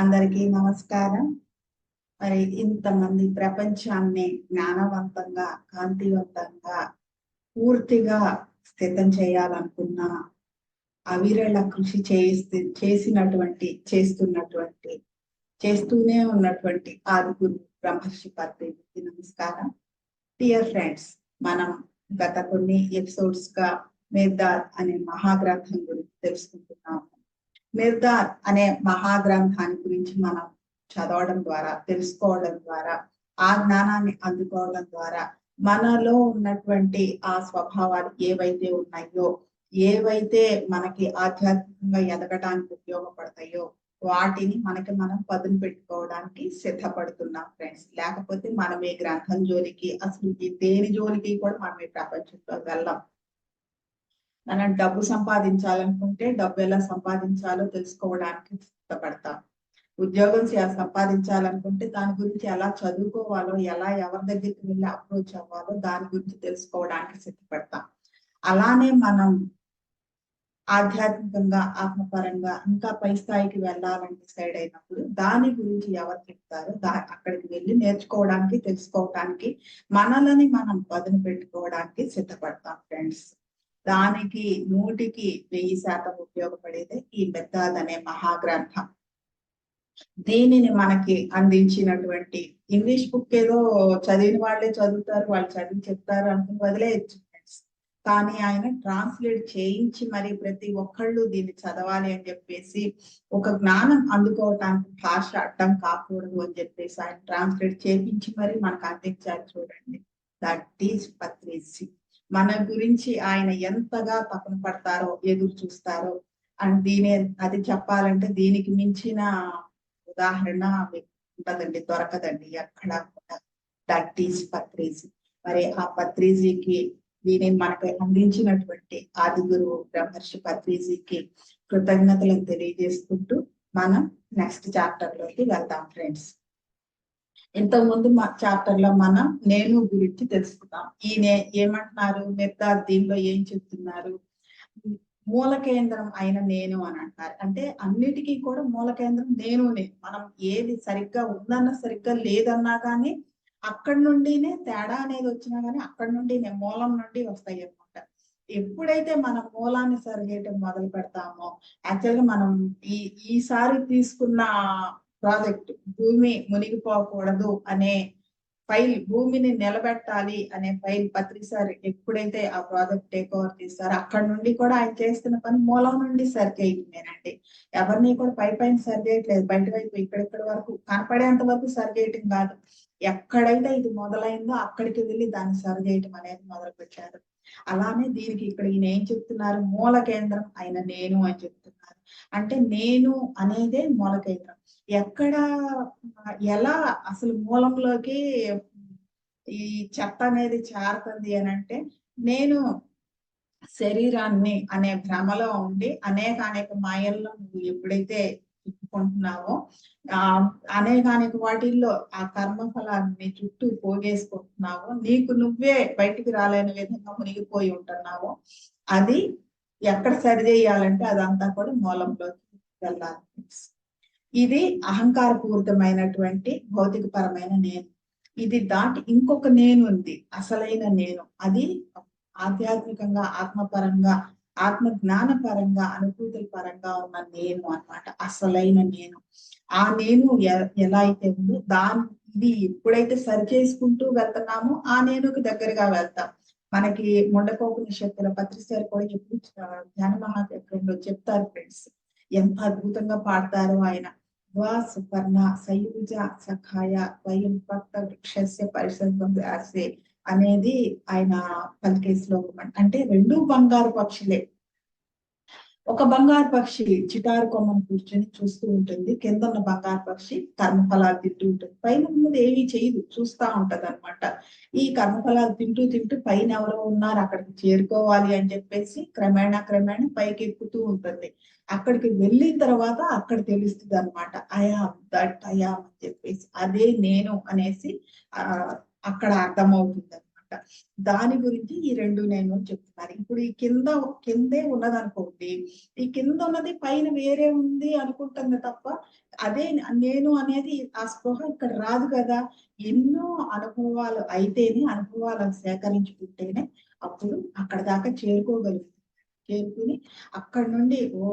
అందరికీ నమస్కారం. మరి ఇంతమంది ప్రపంచాన్ని జ్ఞానవంతంగా కాంతివంతంగా పూర్తిగా స్థితం చేయాలనుకున్న అవిరళ కృషి చేయిస్తే చేసినటువంటి చేస్తున్నటువంటి చేస్తూనే ఉన్నటువంటి ఆదిగురు బ్రహ్మర్షి పత్రికి నమస్కారం. డియర్ ఫ్రెండ్స్ మనం గత కొన్ని ఎపిసోడ్స్గా మేద్దార్ అనే మహాగ్రంథం గురించి తెలుసుకుంటున్నాము. మిర్దార్ అనే మహాగ్రంథాన్ని గురించి మనం చదవడం ద్వారా తెలుసుకోవడం ద్వారా ఆ జ్ఞానాన్ని అందుకోవడం ద్వారా మనలో ఉన్నటువంటి ఆ స్వభావాలు ఏవైతే ఉన్నాయో ఏవైతే మనకి ఆధ్యాత్మికంగా ఎదగడానికి ఉపయోగపడతాయో వాటిని మనకి మనం పదును పెట్టుకోవడానికి సిద్ధపడుతున్నాం ఫ్రెండ్స్. లేకపోతే మనం ఈ గ్రంథం జోలికి అసలు దేని జోలికి కూడా మనం ఈ ప్రపంచంలో వెళ్ళాం. మనం డబ్బు సంపాదించాలనుకుంటే డబ్బు ఎలా సంపాదించాలో తెలుసుకోవడానికి సిద్ధపడతాం. ఉద్యోగం సంపాదించాలనుకుంటే దాని గురించి ఎలా చదువుకోవాలో ఎలా ఎవరి దగ్గరికి వెళ్ళి అప్రోచ్ అవ్వాలో దాని గురించి తెలుసుకోవడానికి సిద్ధపడతాం. అలానే మనం ఆధ్యాత్మికంగా ఆత్మపరంగా ఇంకా పై స్థాయికి వెళ్ళాలని డిసైడ్ అయినప్పుడు దాని గురించి ఎవరు చెప్తారో దా అక్కడికి వెళ్ళి నేర్చుకోవడానికి తెలుసుకోవడానికి మనలని మనం పదును పెట్టుకోవడానికి సిద్ధపడతాం ఫ్రెండ్స్. దానికి నూటికి వెయ్యి శాతం ఉపయోగపడేది ఈ మెద్దాద్ అనే మహాగ్రంథం. దీనిని మనకి అందించినటువంటి ఇంగ్లీష్ బుక్ ఏదో చదివిన వాళ్ళే చదువుతారు వాళ్ళు చదివి చెప్తారు అనుకుని వదిలేయచ్చు కానీ ఆయన ట్రాన్స్లేట్ చేయించి మరి ప్రతి ఒక్కళ్ళు దీన్ని చదవాలి అని చెప్పేసి ఒక జ్ఞానం అందుకోవటానికి భాష అడ్డం కాకూడదు అని చెప్పేసి ఆయన ట్రాన్స్లేట్ చేయించి మరి మనకు అందించారు చూడండి. దట్ ఈస్ పత్రిసి మన గురించి ఆయన ఎంతగా తపన పడతారో ఎదురు చూస్తారో అండ్ దీని అది చెప్పాలంటే దీనికి మించిన ఉదాహరణ ఉంటదండి దొరకదండి ఎక్కడ దట్ ఈస్ పత్రిజీ మరి ఆ పత్రిజీకి దీనిని మనకు అందించినటువంటి ఆదిగురు బ్రహ్మర్షి పత్రిజీకి కృతజ్ఞతలను తెలియజేసుకుంటూ మనం నెక్స్ట్ చాప్టర్లోకి వెళ్దాం ఫ్రెండ్స్ ఇంతకుముందు మా చాప్టర్లో మనం నేను గురించి తెలుసుకుందాం. ఈయన ఏమంటున్నారు? మిగతా దీనిలో ఏం చెప్తున్నారు? మూల కేంద్రం అయిన నేను అని అంటారు అంటే అన్నిటికీ కూడా మూల కేంద్రం నేను మనం ఏది సరిగ్గా ఉందన్న సరిగ్గా లేదన్నా కానీ అక్కడి నుండినే తేడా అనేది వచ్చినా కానీ అక్కడి నుండినే మూలం నుండి వస్తాయి అనమాట ఎప్పుడైతే మనం మూలాన్ని సరిగేయటం మొదలు పెడతామో యాక్చువల్గా మనం ఈ ఈసారి తీసుకున్న ప్రాజెక్ట్ భూమి మునిగిపోకూడదు అనే ఫైల్ భూమిని నిలబెట్టాలి అనే ఫైల్ పత్రిక సార్ ఎప్పుడైతే ఆ ప్రాజెక్ట్ టేక్ ఓవర్ తీస్తారో అక్కడ నుండి కూడా ఆయన చేస్తున్న పని మూలం నుండి సరి చేయటమేనండి ఎవరిని కూడా పై పైన సరి చేయట్లేదు బయట వైపు ఇక్కడిక్కడి వరకు కనపడేంత వరకు సరి చేయటం కాదు. ఎక్కడైతే ఇది మొదలైందో అక్కడికి వెళ్ళి దాన్ని సరి చేయటం అనేది మొదలు పెట్టారు అలానే దీనికి ఇక్కడ ఈయన ఏం చెప్తున్నారు? మూల కేంద్రం అయిన నేను అని చెప్తున్నారు. అంటే నేను అనేదే మూల కేంద్రం. ఎక్కడ ఎలా అసలు మూలంలోకి ఈ చెత్త అనేది చేరుతుంది అని అంటే నేను శరీరాన్ని అనే భ్రమలో ఉండి అనేక అనేక మాయల్లో నువ్వు ఎప్పుడైతే చెప్పుకుంటున్నావో ఆ అనేక అనేక వాటిల్లో ఆ కర్మఫలాన్ని చుట్టూ పోగేసుకుంటున్నావో నీకు నువ్వే బయటికి రాలేని విధంగా మునిగిపోయి ఉంటున్నావో అది ఎక్కడ సరిచేయాలంటే అదంతా కూడా మూలంలోకి వెళ్ళాలి. ఇది అహంకారపూరితమైనటువంటి భౌతిక పరమైన నేను. ఇది దాటి ఇంకొక నేను ఉంది అసలైన నేను. అది ఆధ్యాత్మికంగా ఆత్మపరంగా ఆత్మ జ్ఞాన పరంగా అనుభూతుల పరంగా ఉన్న నేను అనమాట అసలైన నేను. ఆ నేను ఎలా అయితే ఉందో దాని ఇది ఎప్పుడైతే సరి చేసుకుంటూ వెళ్తున్నామో ఆ నేనుకి దగ్గరగా వెళ్తాం. మనకి ముండకోపనిషత్తుల పత్రిసారి కూడా ఎప్పుడు ధ్యాన మహాచక్రంలో చెప్తారు ఫ్రెండ్స్. ఎంత అద్భుతంగా పాడతారో ఆయన. సుపర్ణ సయుజ సఖాయ వయం భక్త వృక్షస్య పరిశుభ్రం రాసే అనేది ఆయన పలికే శ్లోకం అంటే రెండు బంగారు పక్షులే. ఒక బంగారు పక్షి చిటారు కొమ్మను కూర్చొని చూస్తూ ఉంటుంది. కింద ఉన్న బంగారు పక్షి కర్మఫలాలు తింటూ ఉంటుంది. పైన ఉన్నది ఏమీ చేయదు చూస్తా ఉంటది అనమాట ఈ కర్మఫలాలు తింటూ తింటూ పైన ఎవరో ఉన్నారు అక్కడికి చేరుకోవాలి అని చెప్పేసి క్రమేణా క్రమేణా పైకి ఎక్కుతూ ఉంటుంది. అక్కడికి వెళ్ళిన తర్వాత అక్కడ తెలుస్తుంది అనమాట అయా దట్ అయా అని చెప్పేసి. అదే నేను అనేసి ఆ అక్కడ అర్థమవుతుంది అనమాట దాని గురించి ఈ రెండు నేను చెప్తున్నాను. ఇప్పుడు ఈ కింద కిందే ఉన్నదనుకోండి ఈ కింద ఉన్నది పైన వేరే ఉంది అనుకుంటుంది తప్ప అదే నేను అనేది ఆ స్పృహ ఇక్కడ రాదు కదా. ఎన్నో అనుభవాలు అయితేనే అనుభవాలను సేకరించుకుంటేనే అప్పుడు అక్కడ దాకా చేరుకోగలుగుతుంది చేరుకుని అక్కడి నుండి ఓ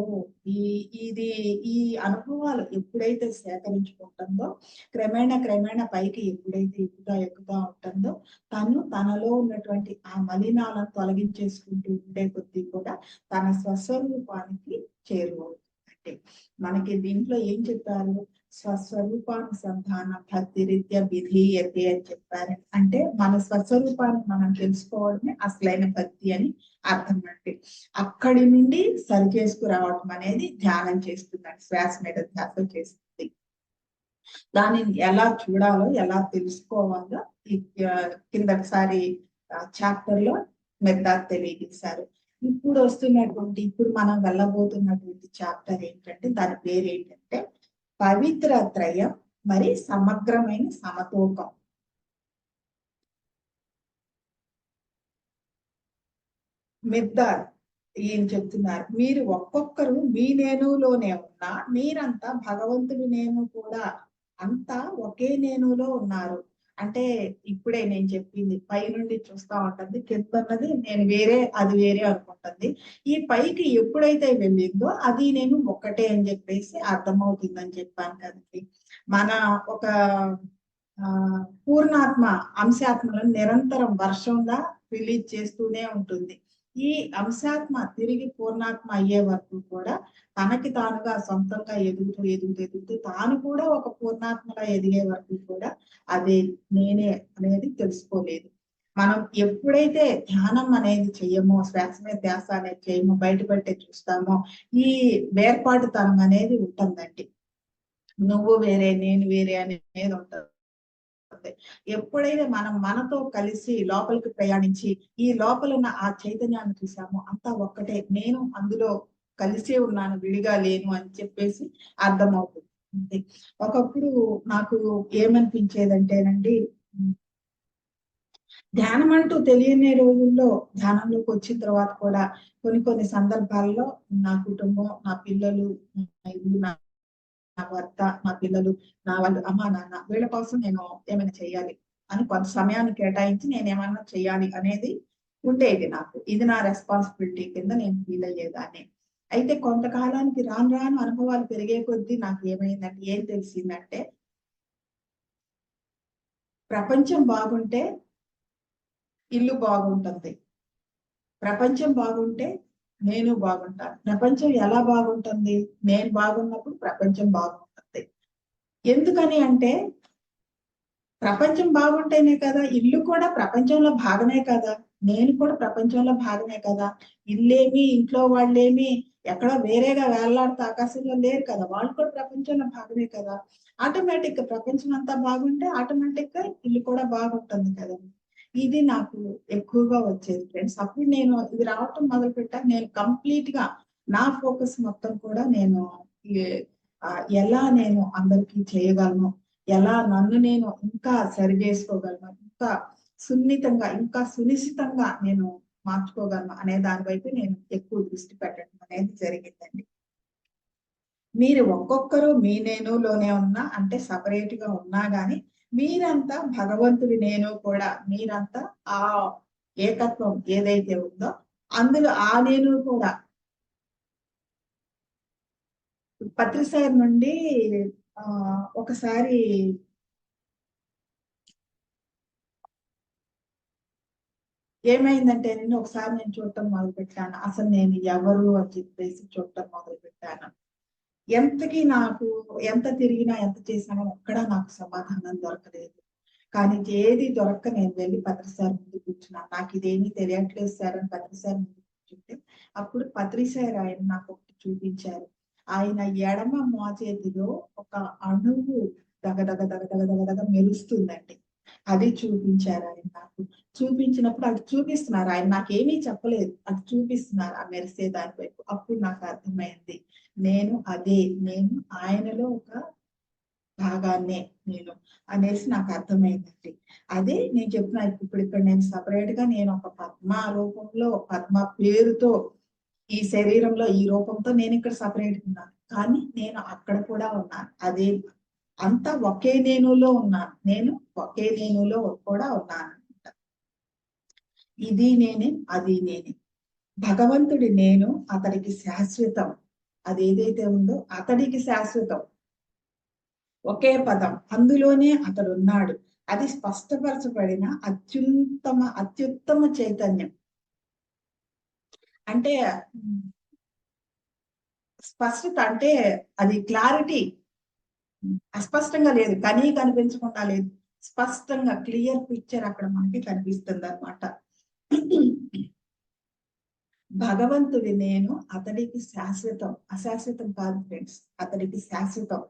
ఈ ఇది ఈ అనుభవాలు ఎప్పుడైతే సేకరించుకుంటుందో క్రమేణా క్రమేణా పైకి ఎప్పుడైతే ఎక్కుతా ఎక్కుతా ఉంటుందో తను తనలో ఉన్నటువంటి ఆ మలినాలను తొలగించేసుకుంటూ ఉండే కొద్దీ కూడా తన స్వస్వరూపానికి చేరువవుతుంది. మనకి దీంట్లో ఏం చెప్పారు? స్వస్వరూపానుసంధాన భక్తి రీత్యా విధీయతే అని చెప్పారు. అంటే మన స్వస్వరూపాన్ని మనం తెలుసుకోవడమే అసలైన భక్తి అని అర్థం అంటే అక్కడి నుండి సరి చేసుకురావటం అనేది ధ్యానం చేస్తుందండి శ్వాస మీద ధ్యాస చేస్తుంది. దానిని ఎలా చూడాలో ఎలా తెలుసుకోవాలో ఈ కిందటిసారి చాప్టర్లో మెద్దా తెలియజేశారు. ఇప్పుడు వస్తున్నటువంటి ఇప్పుడు మనం వెళ్ళబోతున్నటువంటి చాప్టర్ ఏంటంటే దాని పేరు ఏంటంటే పవిత్ర త్రయం మరి సమగ్రమైన సమతూకం. మిద్దార్ ఈయన చెప్తున్నారు? మీరు ఒక్కొక్కరు మీ నేనులోనే ఉన్నా మీరంతా భగవంతుడి నేను కూడా. అంతా ఒకే నేనులో ఉన్నారు. అంటే ఇప్పుడే నేను చెప్పింది పై నుండి చూస్తా ఉంటుంది కిందన్నది నేను వేరే అది వేరే అనుకుంటుంది. ఈ పైకి ఎప్పుడైతే వెళ్ళిందో అది నేను ఒక్కటే అని చెప్పేసి అర్థమవుతుందని చెప్పాను కదండి. మన ఒక ఆ పూర్ణాత్మ అంశాత్మలను నిరంతరం వర్షంగా రిలీజ్ చేస్తూనే ఉంటుంది. ఈ అంశాత్మ తిరిగి పూర్ణాత్మ అయ్యే వరకు కూడా తనకి తానుగా సొంతంగా ఎదుగుతూ ఎదుగుతూ ఎదుగుతూ తాను కూడా ఒక పూర్ణాత్మగా ఎదిగే వరకు కూడా అదే నేనే అనేది తెలుసుకోలేదు. మనం ఎప్పుడైతే ధ్యానం అనేది చెయ్యమో శ్వాస మీద ధ్యాస అనేది చేయమో బయటపెట్టే చూస్తామో ఈ వేర్పాటుతనం అనేది ఉంటుందండి. నువ్వు వేరే నేను వేరే అనేది ఉంటుంది. ఎప్పుడైతే మనం మనతో కలిసి లోపలికి ప్రయాణించి ఈ లోపల ఉన్న ఆ చైతన్యాన్ని చూసామో అంతా ఒక్కటే. నేను అందులో కలిసే ఉన్నాను విడిగా లేను అని చెప్పేసి అర్థమవుతుంది. అంతే. ఒకప్పుడు నాకు ఏమనిపించేదంటేనండి ధ్యానం అంటూ తెలియని రోజుల్లో ధ్యానంలోకి వచ్చిన తర్వాత కూడా కొన్ని కొన్ని సందర్భాల్లో నా కుటుంబం నా పిల్లలు నా ఇల్లు నా నా భర్త నా పిల్లలు నా వాళ్ళు అమ్మ నాన్న వీళ్ళ కోసం నేను ఏమైనా చేయాలి అని కొంత సమయాన్ని కేటాయించి నేను ఏమన్నా చేయాలి అనేది ఉండేది నాకు. ఇది నా రెస్పాన్సిబిలిటీ కింద నేను ఫీల్ అయ్యేదాన్ని. అయితే కొంతకాలానికి రాను రాను అనుభవాలు పెరిగే కొద్దీ నాకు ఏమైందంటే ఏం తెలిసిందంటే ప్రపంచం బాగుంటే ఇల్లు బాగుంటుంది. ప్రపంచం బాగుంటే నేను బాగుంటాను ప్రపంచం ఎలా బాగుంటుంది? నేను బాగున్నప్పుడు ప్రపంచం బాగుంటుంది. ఎందుకని అంటే ప్రపంచం బాగుంటేనే కదా ఇల్లు కూడా ప్రపంచంలో భాగమే కదా. నేను కూడా ప్రపంచంలో భాగమే కదా. ఇల్లేమి ఇంట్లో వాళ్ళేమి ఎక్కడో వేరేగా వేలాడుతూ ఆకాశంలో లేరు కదా. వాళ్ళు కూడా ప్రపంచంలో భాగమే కదా. ఆటోమేటిక్ ప్రపంచం అంతా బాగుంటే ఆటోమేటిక్గా ఇల్లు కూడా బాగుంటుంది కదా. ఇది నాకు ఎక్కువగా వచ్చేది ఫ్రెండ్స్ అప్పుడు నేను ఇది రావటం మొదలు పెట్టా నేను కంప్లీట్గా నా ఫోకస్ మొత్తం కూడా నేను ఎలా నేను అందరికీ చేయగలను ఎలా నన్ను నేను ఇంకా సరి చేసుకోగలను ఇంకా సున్నితంగా ఇంకా సునిశ్చితంగా నేను మార్చుకోగలను అనే దానివైపు నేను ఎక్కువ దృష్టి పెట్టడం అనేది జరిగిందండి. మీరు ఒక్కొక్కరు మీ నేనులోనే ఉన్నా అంటే సపరేట్గా ఉన్నా గానీ మీరంతా భగవంతుడి నేను కూడా మీరంతా ఆ ఏకత్వం ఏదైతే ఉందో అందులో ఆ నేను కూడా. పత్రిసార్ నుండి ఆ ఒకసారి ఏమైందంటే నేను ఒకసారి నేను చూడటం మొదలు పెట్టాను అసలు నేను ఎవరు అని చెప్పేసి చూడటం మొదలు పెట్టాను ఎంతకి నాకు ఎంత తిరిగినా ఎంత చేసినా ఒక్కడా నాకు సమాధానం దొరకలేదు. కానీ ఏది దొరక్క నేను వెళ్ళి పత్రిసార్ ముందు కూర్చున్నాను. నాకు ఇదేమీ తెలియట్లేదు సార్ అని పత్రిసార్ ముందు కూర్చుంటే అప్పుడు పత్రిసార్ ఆయన నాకు ఒకటి చూపించారు. ఆయన ఎడమ మోచేతిలో ఒక అణువు దగదగ దగదగ దగదగ మెరుస్తుందండి. అది చూపించారు ఆయన నాకు. చూపించినప్పుడు అది చూపిస్తున్నారు. ఆయన నాకేమీ చెప్పలేదు. అది చూపిస్తున్నారు. ఆ మెరిసే దాని వైపు. అప్పుడు నాకు అర్థమైంది. నేను అదే నేను ఆయనలో ఒక భాగాన్నే నేను అనేసి నాకు అర్థమైందండి. అదే నేను చెప్పిన ఇప్పుడు ఇక్కడ నేను సపరేట్గా నేను ఒక పద్మ రూపంలో పద్మ పేరుతో ఈ శరీరంలో ఈ రూపంతో నేను ఇక్కడ సపరేట్ ఉన్నాను. కానీ నేను అక్కడ కూడా ఉన్నాను. అదే అంతా ఒకే నేనులో ఉన్నాను. నేను ఒకే నేనులో కూడా ఉన్నాను ఇది నేనే అది నేనే. భగవంతుడి నేను అతడికి శాశ్వతం. అది ఏదైతే ఉందో అతడికి శాశ్వతం. ఒకే పదం. అందులోనే అతడు ఉన్నాడు అది స్పష్టపరచబడిన అత్యుత్తమ అత్యుత్తమ చైతన్యం. అంటే స్పష్టత అంటే అది క్లారిటీ. అస్పష్టంగా లేదు. కనీ కనిపించకుండా లేదు. స్పష్టంగా క్లియర్ పిక్చర్ అక్కడ మనకి కనిపిస్తుంది అనమాట భగవంతుడి నేను అతడికి శాశ్వతం అశాశ్వతం కాదు ఫ్రెండ్స్ అతడికి శాశ్వతం.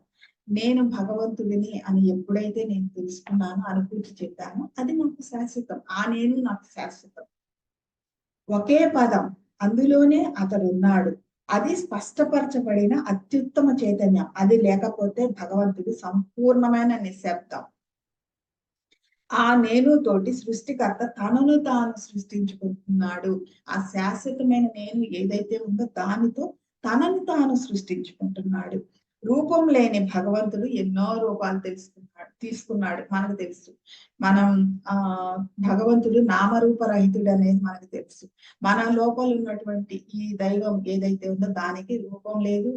నేను భగవంతుడిని అని ఎప్పుడైతే నేను తెలుసుకున్నానో అనుభూతి చెప్పానో అది నాకు శాశ్వతం. ఆ నేను నాకు శాశ్వతం. ఒకే పదం అందులోనే అతడు ఉన్నాడు. అది స్పష్టపరచబడిన అత్యుత్తమ చైతన్యం. అది లేకపోతే భగవంతుడు సంపూర్ణమైన నిశ్శబ్దం. ఆ నేను తోటి సృష్టికర్త తనను తాను సృష్టించుకుంటున్నాడు. ఆ శాశ్వతమైన నేను ఏదైతే ఉందో దానితో తనను తాను సృష్టించుకుంటున్నాడు. రూపం లేని భగవంతుడు ఎన్నో రూపాలు తెలుసుకున్నాడు తీసుకున్నాడు మనకు తెలుసు. మనం ఆ భగవంతుడు నామరూపరహితుడు అనేది మనకు తెలుసు. మన లోపల ఉన్నటువంటి ఈ దైవం ఏదైతే ఉందో దానికి రూపం లేదు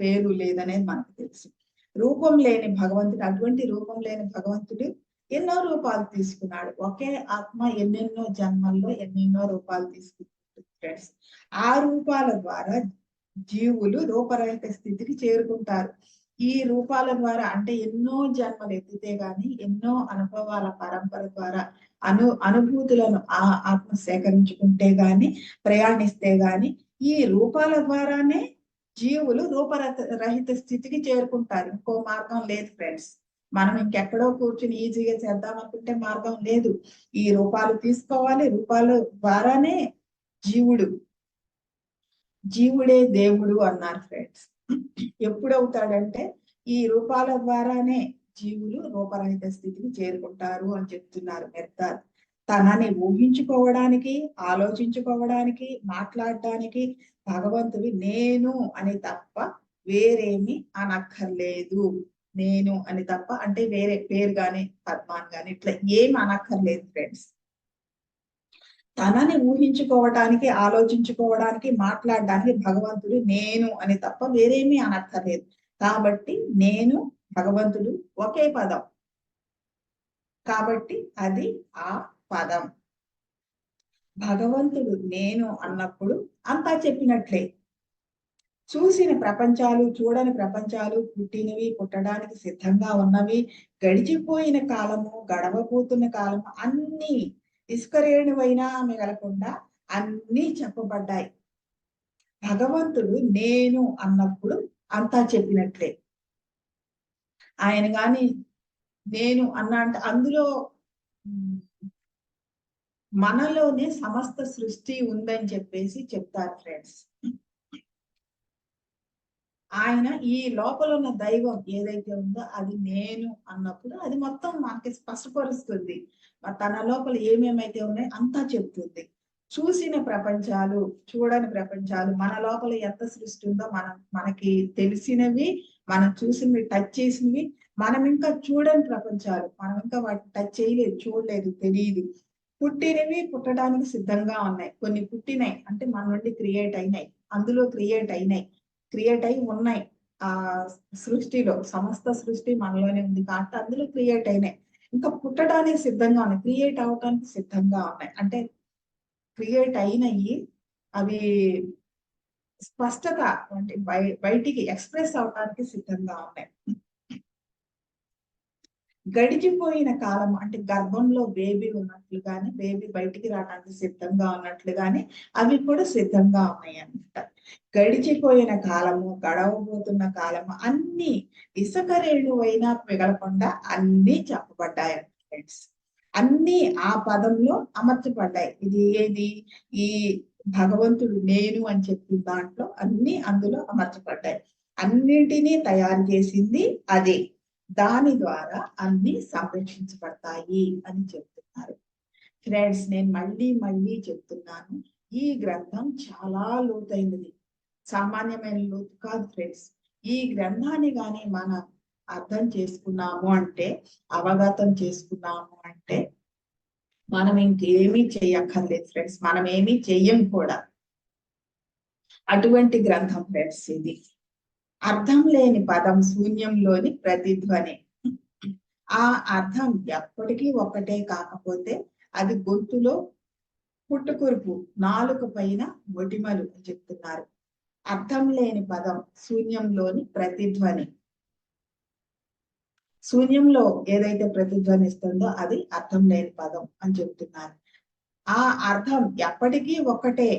పేరు లేదనేది మనకు తెలుసు. రూపం లేని భగవంతుడు అటువంటి రూపం లేని భగవంతుడు ఎన్నో రూపాలు తీసుకున్నాడు. ఒకే ఆత్మ ఎన్నెన్నో జన్మల్లో ఎన్నెన్నో రూపాలు తీసుకుంటుంది ఫ్రెండ్స్ ఆ రూపాల ద్వారా జీవులు రూపరహిత స్థితికి చేరుకుంటారు. ఈ రూపాల ద్వారా అంటే ఎన్నో జన్మలు ఎత్తితే గాని ఎన్నో అనుభవాల పరంపర ద్వారా అను అనుభూతులను ఆ ఆత్మ సేకరించుకుంటే గాని ప్రయాణిస్తే గాని ఈ రూపాల ద్వారానే జీవులు రూపరహిత రహిత స్థితికి చేరుకుంటారు. ఇంకో మార్గం లేదు ఫ్రెండ్స్ మనం ఇంకెక్కడో కూర్చుని ఈజీగా చేద్దాం అనుకుంటే మార్గం లేదు. ఈ రూపాలు తీసుకోవాలి రూపాలు ద్వారానే జీవుడు జీవుడే దేవుడు అన్నారు ఫ్రెండ్స్. ఎప్పుడవుతాడంటే ఈ రూపాల ద్వారానే జీవులు రూపరహిత స్థితికి చేరుకుంటారు అని చెప్తున్నారు మెర్తార్ తనని ఊహించుకోవడానికి ఆలోచించుకోవడానికి మాట్లాడడానికి భగవంతుడి నేను అని తప్ప వేరేమి అనక్కర్లేదు. నేను అని తప్ప అంటే వేరే పేరు గాని పద్మాన్ గాని ఇట్లా ఏం అనక్కర్లేదు ఫ్రెండ్స్ తనని ఊహించుకోవటానికి ఆలోచించుకోవడానికి మాట్లాడడానికి భగవంతుడు నేను అని తప్ప వేరేమీ అనక్కర్లేదు. కాబట్టి నేను భగవంతుడు ఒకే పదం. కాబట్టి అది ఆ పదం. భగవంతుడు నేను అన్నప్పుడు అంతా చెప్పినట్లే. చూసిన ప్రపంచాలు చూడని ప్రపంచాలు పుట్టినవి పుట్టడానికి సిద్ధంగా ఉన్నవి గడిచిపోయిన కాలము గడవబోతున్న కాలము అన్ని ఇసుకరేణువైనా మిగలకుండా అన్నీ చెప్పబడ్డాయి. భగవంతుడు నేను అన్నప్పుడు అంతా చెప్పినట్లే. ఆయన గాని నేను అన్న అంటే అందులో మనలోనే సమస్త సృష్టి ఉందని చెప్పేసి చెప్తారు ఫ్రెండ్స్. ఆయన ఈ లోపల ఉన్న దైవం ఏదైతే ఉందో అది నేను అన్నప్పుడు అది మొత్తం మనకి స్పష్టపరుస్తుంది. మరి తన లోపల ఏమేమైతే ఉన్నాయో అంతా చెప్తుంది. చూసిన ప్రపంచాలు చూడని ప్రపంచాలు మన లోపల ఎంత సృష్టి ఉందో మనం మనకి తెలిసినవి మనం చూసినవి టచ్ చేసినవి మనం ఇంకా చూడని ప్రపంచాలు మనం ఇంకా వాటిని టచ్ చేయలేదు చూడలేదు తెలియదు. పుట్టినవి పుట్టడానికి సిద్ధంగా ఉన్నాయి. కొన్ని పుట్టినాయి. అంటే మన నుండి క్రియేట్ అయినాయి. అందులో క్రియేట్ అయినాయి. క్రియేట్ అయి ఉన్నాయి. ఆ సృష్టిలో సమస్త సృష్టి మనలోనే ఉంది కాబట్టి అందులో క్రియేట్ అయినాయి. ఇంకా పుట్టడానికి సిద్ధంగా ఉన్నాయి. క్రియేట్ అవడానికి సిద్ధంగా ఉన్నాయి. అంటే క్రియేట్ అయినవి అవి స్పష్టత అంటే బయటికి ఎక్స్ప్రెస్ అవడానికి సిద్ధంగా ఉన్నాయి. గడిచిపోయిన కాలం అంటే గర్భంలో బేబీ ఉన్నట్లుగానే బేబీ బయటికి రావడానికి సిద్ధంగా ఉన్నట్లుగానే అవి కూడా సిద్ధంగా ఉన్నాయి అన్నమాట గడిచిపోయిన కాలము గడవబోతున్న కాలము అన్ని ఇసుక అయినా మిగలకుండా అన్ని చెప్పబడ్డాయి ఫ్రెండ్స్ అన్ని ఆ పదంలో అమర్చబడ్డాయి. ఇది ఏది? ఈ భగవంతుడు నేను అని చెప్పిన దాంట్లో అన్ని అందులో అమర్చబడ్డాయి. అన్నింటినీ తయారు చేసింది అదే. దాని ద్వారా అన్ని సంరక్షించబడతాయి అని చెప్తున్నారు. ఫ్రెండ్స్ నేను మళ్ళీ మళ్ళీ చెప్తున్నాను. ఈ గ్రంథం చాలా లోతైనది. సామాన్యమైన లోతు కాదు ఫ్రెండ్స్ ఈ గ్రంథాన్ని కానీ మనం అర్థం చేసుకున్నాము అంటే అవగతం చేసుకున్నాము అంటే మనం ఇంకేమీ చెయ్యక్కర్లేదు ఫ్రెండ్స్ మనం ఏమీ చెయ్యం కూడా. అటువంటి గ్రంథం ఫ్రెండ్స్ ఇది. అర్థం లేని పదం శూన్యంలోని ప్రతిధ్వని ఆ అర్థం ఎప్పటికీ ఒకటే కాకపోతే అది గొంతులో పుట్టుకురుపు నాలుక పైన మొటిమలు అని చెప్తున్నారు. అర్థం లేని పదం శూన్యంలోని ప్రతిధ్వని. శూన్యంలో ఏదైతే ప్రతిధ్వనిస్తుందో అది అర్థం లేని పదం అని చెప్తున్నారు ఆ అర్థం ఎప్పటికీ ఒకటే.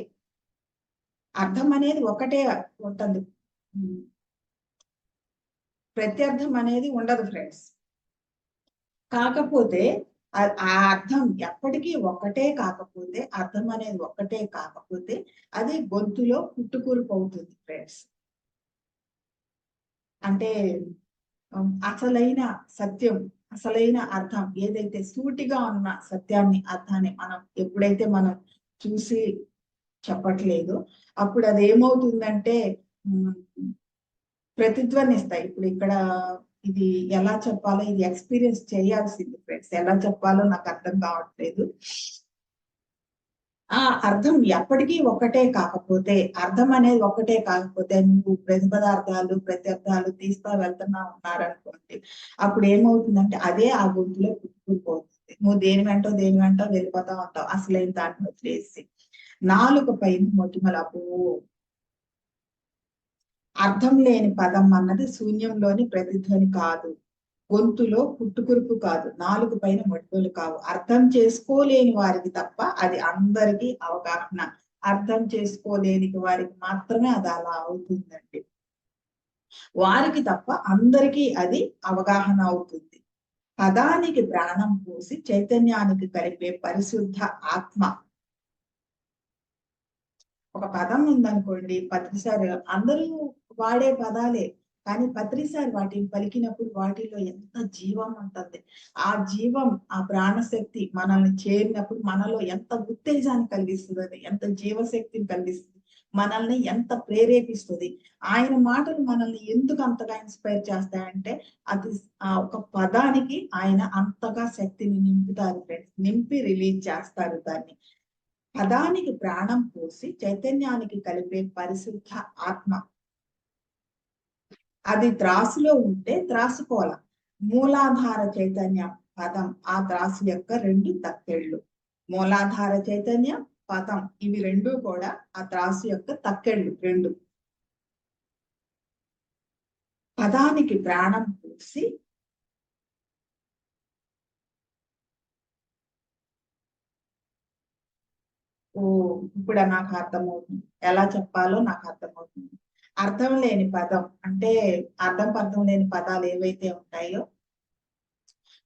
అర్థం అనేది ఒకటే ఉంటుంది. ప్రత్యర్థం అనేది ఉండదు ఫ్రెండ్స్ కాకపోతే ఆ అర్థం ఎప్పటికీ ఒకటే కాకపోతే అర్థం అనేది ఒకటే కాకపోతే అది గొంతులో పుట్టుకూరుపు ఫ్రెండ్స్ అంటే అసలైన సత్యం అసలైన అర్థం ఏదైతే సూటిగా ఉన్న సత్యాన్ని అర్థాన్ని మనం ఎప్పుడైతే మనం చూసి చెప్పట్లేదు అప్పుడు అది ఏమవుతుందంటే ప్రతిధ్వనిస్తాయి. ఇప్పుడు ఇక్కడ ఇది ఎలా చెప్పాలో ఇది ఎక్స్పీరియన్స్ చేయాల్సింది ఫ్రెండ్స్. ఎలా చెప్పాలో నాకు అర్థం కావట్లేదు. ఆ అర్థం ఎప్పటికీ ఒకటే కాకపోతే అర్థం అనేది ఒకటే కాకపోతే నువ్వు ప్రతి పదార్థాలు ప్రత్యర్థాలు తీస్తా వెళ్తున్నా ఉన్నారనుకోండి అప్పుడు ఏమవుతుందంటే అదే ఆ గొంతులో పుట్టుకుపోతుంది. నువ్వు దేని వెంటో దేని వెంటో వెళ్ళిపోతా ఉంటావు. అసలైన దాన్ని వదిలేసి. నాలుగు పైన మొటిమలపు అర్థం లేని పదం అన్నది శూన్యంలోని ప్రతిధ్వని కాదు. గొంతులో పుట్టుకురుపు కాదు. నాలుగు పైన మొట్టులు కావు. అర్థం చేసుకోలేని వారికి తప్ప అది అందరికీ అవగాహన. అర్థం చేసుకోలేని వారికి మాత్రమే అది అలా అవుతుందండి. వారికి తప్ప అందరికీ అది అవగాహన అవుతుంది. పదానికి ప్రాణం పోసి చైతన్యానికి కలిపే పరిశుద్ధ ఆత్మ ఒక పదం ఉందనుకోండి పత్రిసారి అందరూ వాడే పదాలే కానీ పత్రిసారి వాటిని పలికినప్పుడు వాటిలో ఎంత జీవం ఉంటుంది ఆ జీవం ఆ ప్రాణశక్తి మనల్ని చేరినప్పుడు మనలో ఎంత ఉత్తేజాన్ని కలిగిస్తుంది ఎంత జీవశక్తిని కలిగిస్తుంది మనల్ని ఎంత ప్రేరేపిస్తుంది ఆయన మాటలు మనల్ని ఎందుకు అంతగా ఇన్స్పైర్ చేస్తాయంటే అది ఆ ఒక పదానికి ఆయన అంతగా శక్తిని నింపుతారు ఫ్రెండ్స్ నింపి రిలీజ్ చేస్తారు దాన్ని. పదానికి ప్రాణం పోసి చైతన్యానికి కలిపే పరిశుద్ధ ఆత్మ. అది త్రాసులో ఉంటే త్రాసుకోల మూలాధార చైతన్య పదం ఆ త్రాసు యొక్క రెండు తక్కెళ్ళు. మూలాధార చైతన్య పదం ఇవి రెండు కూడా ఆ త్రాసు యొక్క తక్కెళ్ళు రెండు. పదానికి ప్రాణం పూసి ఓ ఇప్పుడు నాకు అర్థమవుతుంది. ఎలా చెప్పాలో నాకు అర్థమవుతుంది. అర్థం లేని పదం అంటే అర్థం పర్థం లేని పదాలు ఏవైతే ఉంటాయో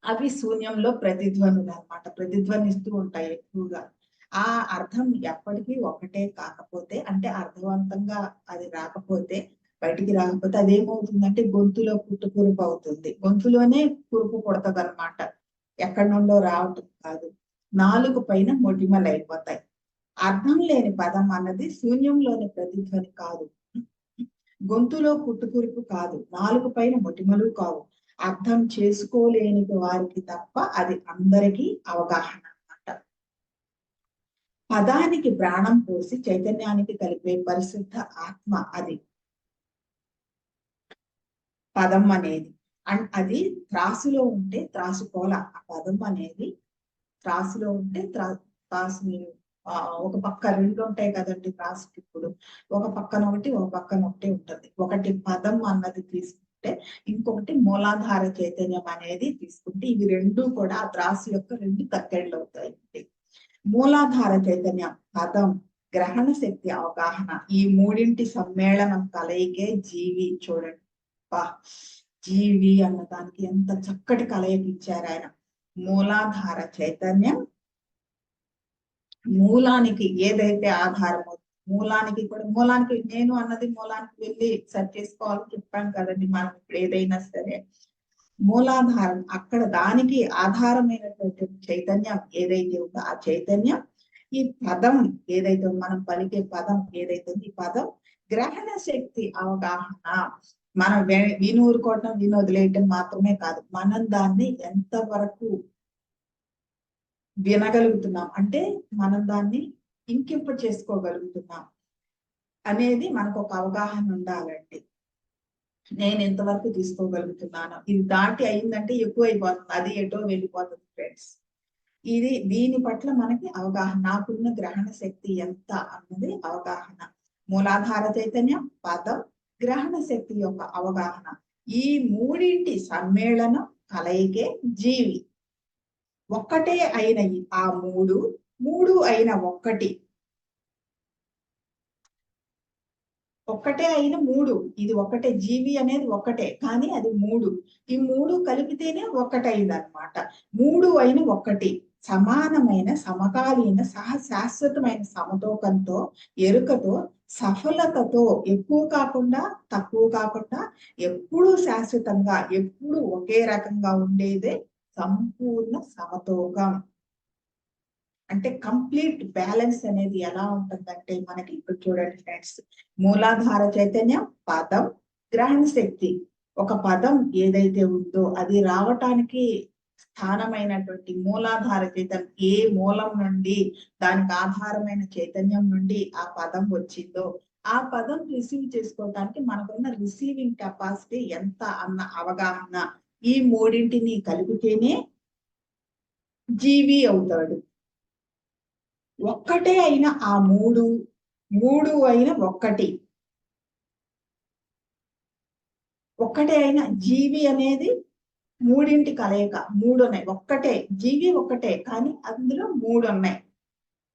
అవి శూన్యంలో ప్రతిధ్వనులు అనమాట ప్రతిధ్వనిస్తూ ఉంటాయి ఎక్కువగా. ఆ అర్థం ఎప్పటికీ ఒకటే కాకపోతే అంటే అర్థవంతంగా అది రాకపోతే బయటికి రాకపోతే అదేమవుతుందంటే గొంతులో పుట్టు కురుపు అవుతుంది. గొంతులోనే కురుపు పుడతది అనమాట ఎక్కడి నుండో రావటం కాదు. నాలుగు పైన మొటిమలు అయిపోతాయి అర్థం లేని పదం అన్నది శూన్యంలోని ప్రతిధ్వని కాదు. గొంతులో పుట్టుకురుపు కాదు. నాలుగు పైన మొటిమలు కావు. అర్థం చేసుకోలేని వారికి తప్ప అది అందరికీ అవగాహన అన్నమాట. పదానికి ప్రాణం పోసి చైతన్యానికి కలిపే పరిశుద్ధ ఆత్మ అది. పదం అనేది. అండ్ అది త్రాసులో ఉంటే త్రాసుకోల ఆ పదం అనేది త్రాసులో ఉంటే త్రా త్రాసు ఒక పక్క రెండు ఉంటాయి కదండి రాసుకి ఇప్పుడు. ఒక పక్కన ఒకటి ఒక పక్కన ఒకటి ఉంటుంది. ఒకటి పదం అన్నది తీసుకుంటే ఇంకొకటి మూలాధార చైతన్యం అనేది తీసుకుంటే ఇవి రెండు కూడా ఆ త్రాసు యొక్క రెండు తక్కెళ్ళు అవుతాయి మూలాధార చైతన్యం పదం గ్రహణ శక్తి అవగాహన. ఈ మూడింటి సమ్మేళనం కలయికే జీవి చూడండి. బా జీవి అన్న దానికి ఎంత చక్కటి కలయిక ఇచ్చారు ఆయన. మూలాధార చైతన్యం మూలానికి ఏదైతే ఆధారమో మూలానికి కూడా మూలానికి నేను అన్నది మూలానికి వెళ్ళి సెర్చ్ చేసుకోవాలని చెప్పాను కదండి మనం ఇప్పుడు ఏదైనా సరే. మూలాధారం అక్కడ దానికి ఆధారమైనటువంటి చైతన్యం ఏదైతే ఉందో ఆ చైతన్యం ఈ పదం ఏదైతే మనం పలికే పదం ఏదైతే ఈ పదం గ్రహణ శక్తి అవగాహన. మనం వె- వినూరుకోవటం విని వదిలేయటం మాత్రమే కాదు మనం దాన్ని ఎంత వరకు వినగలుగుతున్నాం. అంటే మనం దాన్ని ఇంకింప చేసుకోగలుగుతున్నాం అనేది మనకు ఒక అవగాహన ఉండాలండి. నేను ఎంతవరకు తీసుకోగలుగుతున్నాను. ఇది దాటి అయిందంటే ఎక్కువ అయిపోతుంది అది ఎటో వెళ్ళిపోతుంది ఫ్రెండ్స్. ఇది దీని పట్ల మనకి అవగాహన నాకున్న గ్రహణ శక్తి ఎంత అన్నది అవగాహన. మూలాధార చైతన్యం పదం గ్రహణ శక్తి యొక్క అవగాహన. ఈ మూడింటి సమ్మేళనం కలయికే జీవి. ఒక్కటే అయిన ఆ మూడు మూడు అయిన ఒక్కటి. ఒక్కటే అయిన మూడు. ఇది ఒకటే జీవి అనేది ఒకటే కానీ అది మూడు. ఈ మూడు కలిపితేనే ఒక్కటైంది అనమాట మూడు అయిన ఒక్కటి సమానమైన సమకాలీన సహ శాశ్వతమైన సమతూకంతో ఎరుకతో సఫలతతో ఎక్కువ కాకుండా తక్కువ కాకుండా ఎప్పుడూ శాశ్వతంగా ఎప్పుడు ఒకే రకంగా ఉండేదే సంపూర్ణ సమతూకం అంటే కంప్లీట్ బ్యాలెన్స్ అనేది ఎలా ఉంటుందంటే మనకి ఇప్పుడు చూడండి ఫ్రెండ్స్ మూలాధార చైతన్యం పదం గ్రహణ శక్తి. ఒక పదం ఏదైతే ఉందో అది రావటానికి స్థానమైనటువంటి మూలాధార చైతన్యం ఏ మూలం నుండి దానికి ఆధారమైన చైతన్యం నుండి ఆ పదం వచ్చిందో ఆ పదం రిసీవ్ చేసుకోవటానికి మనకున్న రిసీవింగ్ కెపాసిటీ ఎంత అన్న అవగాహన ఈ మూడింటిని కలిపితేనే జీవి అవుతాడు. ఒక్కటే అయిన ఆ మూడు మూడు అయిన ఒక్కటి. ఒక్కటే అయిన జీవి అనేది మూడింటి కలయిక మూడు ఉన్నాయి ఒక్కటే జీవి ఒక్కటే కానీ అందులో మూడు ఉన్నాయి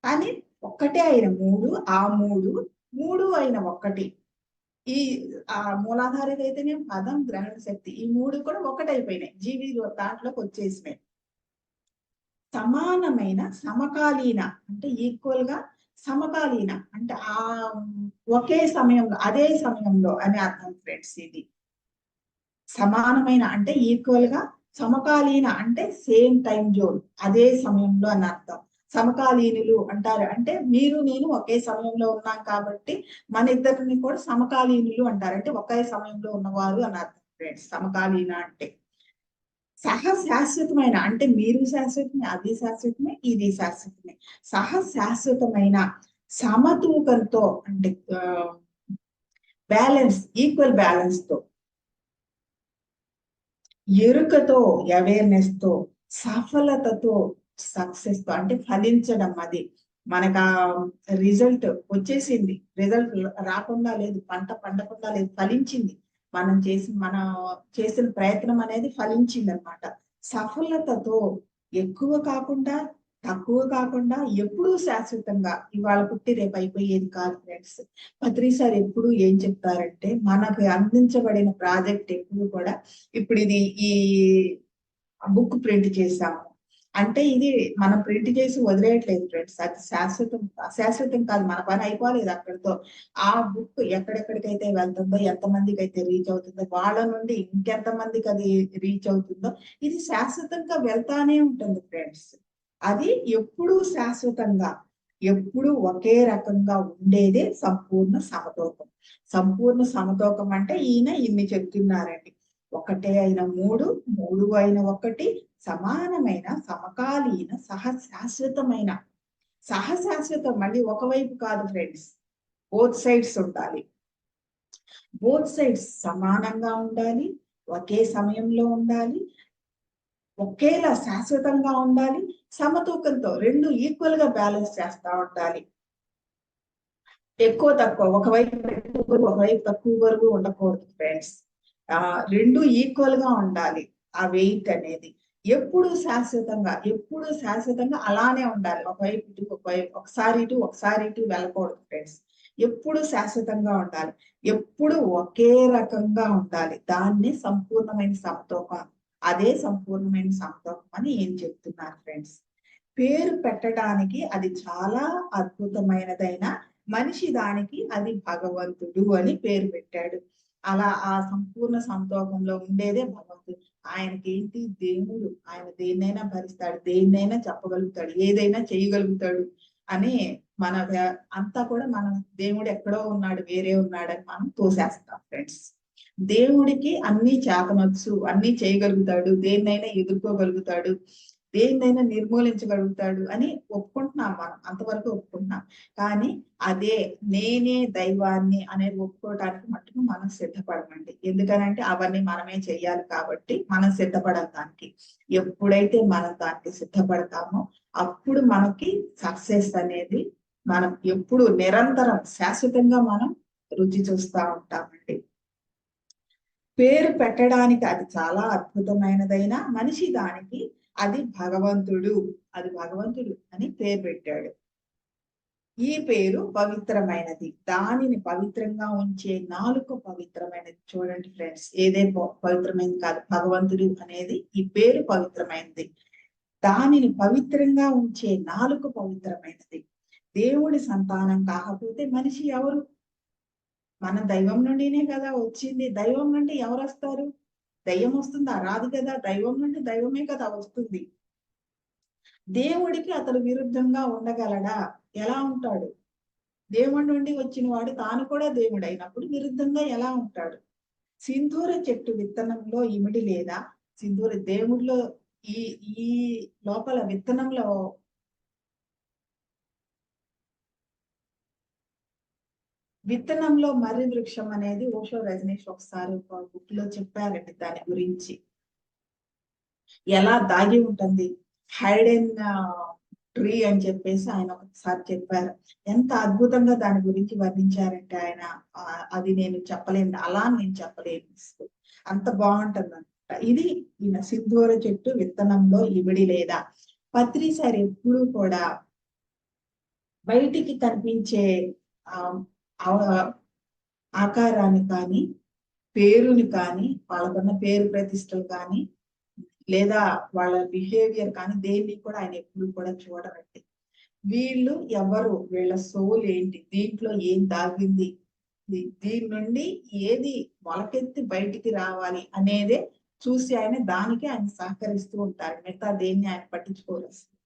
కానీ ఒక్కటే అయిన మూడు ఆ మూడు మూడు అయిన ఒక్కటి. ఈ ఆ మూలాధారిత అయితేనే పదం గ్రహణ శక్తి ఈ మూడు కూడా ఒకటైపోయినాయి. జీవి దాంట్లోకి వచ్చేసినాయి. సమానమైన సమకాలీన అంటే ఈక్వల్గా సమకాలీన అంటే ఆ ఒకే సమయంలో అదే సమయంలో అని అర్థం ఫ్రెండ్స్ ఇది. సమానమైన అంటే ఈక్వల్గా సమకాలీన అంటే సేమ్ టైం జోన్ అదే సమయంలో అని అర్థం. సమకాలీనులు అంటారు. అంటే మీరు నేను ఒకే సమయంలో ఉన్నాం కాబట్టి మన ఇద్దరిని కూడా సమకాలీనులు అంటారు. అంటే ఒకే సమయంలో ఉన్నవారు అని అర్థం. ఫ్రెండ్స్ సమకాలీన అంటే సహ శాశ్వతమైన అంటే మీరు శాశ్వతమే అది శాశ్వతమే ఇది శాశ్వతమే. సహ శాశ్వతమైన సమతూకంతో అంటే బ్యాలెన్స్ ఈక్వల్ బ్యాలెన్స్తో ఎరుకతో అవేర్నెస్తో సఫలతతో సక్సెస్తో అంటే ఫలించడం అది. మనకు ఆ రిజల్ట్ వచ్చేసింది. రిజల్ట్ రాకుండా లేదు పంట పండకుండా లేదు ఫలించింది. మనం చేసి మన చేసిన ప్రయత్నం అనేది ఫలించింది అనమాట సఫలతతో ఎక్కువ కాకుండా తక్కువ కాకుండా ఎప్పుడూ శాశ్వతంగా ఇవాళ పుట్టి రేపు అయిపోయేది కాదు ఫ్రెండ్స్ పత్రి సార్ ఎప్పుడు ఏం చెప్తారంటే మనకు అందించబడిన ప్రాజెక్ట్ ఎప్పుడు కూడా ఇప్పుడు ఇది ఈ బుక్ ప్రింట్ చేసాము అంటే ఇది మనం ప్రింట్ చేసి వదిలేయట్లేదు ఫ్రెండ్స్ అది శాశ్వతం శాశ్వతం కాదు. మన పని అయిపోలేదు అక్కడితో. ఆ బుక్ ఎక్కడెక్కడికైతే వెళ్తుందో ఎంతమందికి అయితే రీచ్ అవుతుందో వాళ్ళ నుండి ఇంకెంత మందికి అది రీచ్ అవుతుందో ఇది శాశ్వతంగా వెళ్తానే ఉంటుంది ఫ్రెండ్స్ అది ఎప్పుడూ శాశ్వతంగా ఎప్పుడు ఒకే రకంగా ఉండేదే సంపూర్ణ సమతూకం. సంపూర్ణ సమతూకం అంటే ఈయన ఇన్ని చెప్తున్నారండి. ఒకటే అయిన మూడు మూడు అయిన ఒకటి సమానమైన సమకాలీన సహ శాశ్వతమైన సహ మళ్ళీ ఒకవైపు కాదు ఫ్రెండ్స్ బోత్ సైడ్స్ ఉండాలి. బోత్ సైడ్స్ సమానంగా ఉండాలి. ఒకే సమయంలో ఉండాలి. ఒకేలా శాశ్వతంగా ఉండాలి. సమతూకంతో రెండు ఈక్వల్గా బ్యాలెన్స్ చేస్తూ ఉండాలి. ఎక్కువ తక్కువ ఒకవైపు ఎక్కువ ఒకవైపు తక్కువ వరకు ఉండకూడదు ఫ్రెండ్స్ ఆ రెండు ఈక్వల్గా ఉండాలి. ఆ వెయిట్ అనేది. ఎప్పుడు శాశ్వతంగా ఎప్పుడు శాశ్వతంగా అలానే ఉండాలి. ఒకవైపు ఇటు ఒకవైపు ఒకసారి ఇటు ఒకసారి ఇటు వెళ్ళకూడదు ఫ్రెండ్స్ ఎప్పుడు శాశ్వతంగా ఉండాలి. ఎప్పుడు ఒకే రకంగా ఉండాలి. దాన్ని సంపూర్ణమైన సమతూకం. అదే సంపూర్ణమైన సమతూకం అని ఏం చెప్తున్నారు ఫ్రెండ్స్ పేరు పెట్టడానికి అది చాలా అద్భుతమైనదైన మనిషి దానికి అది భగవంతుడు అని పేరు పెట్టాడు. అలా ఆ సంపూర్ణ సంతోషంలో ఉండేదే భగవంతుడు. ఆయనకి ఏంటి దేవుడు. ఆయన దేన్నైనా భరిస్తాడు. దేన్నైనా చెప్పగలుగుతాడు. ఏదైనా చేయగలుగుతాడు అని మన అంతా కూడా మనం దేవుడు ఎక్కడో ఉన్నాడు వేరే ఉన్నాడని మనం తోసేస్తాం ఫ్రెండ్స్. దేవుడికి అన్ని చేతనొచ్చు అన్ని చేయగలుగుతాడు. దేన్నైనా ఎదుర్కోగలుగుతాడు. దేన్నైనా నిర్మూలించగలుగుతాడు అని ఒప్పుకుంటున్నాం మనం. అంతవరకు ఒప్పుకుంటున్నాం. కానీ అదే నేనే దైవాన్ని అనేది ఒప్పుకోవటానికి మట్టుకు మనం సిద్ధపడమండి. ఎందుకనంటే అవన్నీ మనమే చెయ్యాలి కాబట్టి మనం సిద్ధపడాలి దానికి ఎప్పుడైతే మనం దానికి సిద్ధపడతామో అప్పుడు మనకి సక్సెస్ అనేది మనం ఎప్పుడు నిరంతరం శాశ్వతంగా మనం రుచి చూస్తా ఉంటామండి. పేరు పెట్టడానికి అది చాలా అద్భుతమైనదైనా మనిషి దానికి అది భగవంతుడు అది భగవంతుడు అని పేరు పెట్టాడు. ఈ పేరు పవిత్రమైనది. దానిని పవిత్రంగా ఉంచే నాలుక పవిత్రమైనది. చూడండి ఫ్రెండ్స్ ఏదే పవిత్రమైనది కాదు భగవంతుడు అనేది ఈ పేరు పవిత్రమైనది దానిని పవిత్రంగా ఉంచే నాలుక పవిత్రమైనది. దేవుడి సంతానం కాకపోతే మనిషి ఎవరు? మన దైవం నుండినే కదా వచ్చింది. దైవం నుండి ఎవరు వస్తారు? దయ్యం వస్తుందా? రాదు కదా. దైవం నుండి దైవమే కదా వస్తుంది. దేవుడికి అతడు విరుద్ధంగా ఉండగలడా? ఎలా ఉంటాడు? దేవుడి నుండి వచ్చిన వాడు తాను కూడా దేవుడు అయినప్పుడు విరుద్ధంగా ఎలా ఉంటాడు? సింధూర చెట్టు విత్తనంలో ఇమిడి లేదా? సింధూర దేవుడిలో ఈ ఈ లోపల విత్తనంలో విత్తనంలో మర్రి వృక్షం అనేది ఓషో రజనీష్ ఒకసారి ఒక బుక్లో చెప్పారండి దాని గురించి. ఎలా దాగి ఉంటుంది హైడెన్ ట్రీ అని చెప్పేసి ఆయన ఒకసారి చెప్పారు. ఎంత అద్భుతంగా దాని గురించి వర్ణించారంటే ఆయన అది నేను చెప్పలేను అలా నేను చెప్పలేను. అంత బాగుంటుంది అనమాట ఇది ఈయన సింధూర చెట్టు విత్తనంలో ఇవిడి లేదా. పత్రి సార్ ఎప్పుడు కూడా బయటికి కనిపించే ఆ ఆకారాన్ని కానీ పేరుని కానీ వాళ్ళకున్న పేరు ప్రతిష్టలు కానీ లేదా వాళ్ళ బిహేవియర్ కానీ దేన్ని కూడా ఆయన ఎప్పుడు కూడా చూడరండి. వీళ్ళు ఎవరు వీళ్ళ సోల్ ఏంటి దీంట్లో ఏం దాగింది దీని నుండి ఏది మొలకెత్తి బయటికి రావాలి అనేదే చూసి ఆయన దానికి ఆయన సహకరిస్తూ ఉంటారు. మిగతా దేన్ని ఆయన పట్టించుకోవాల్సింది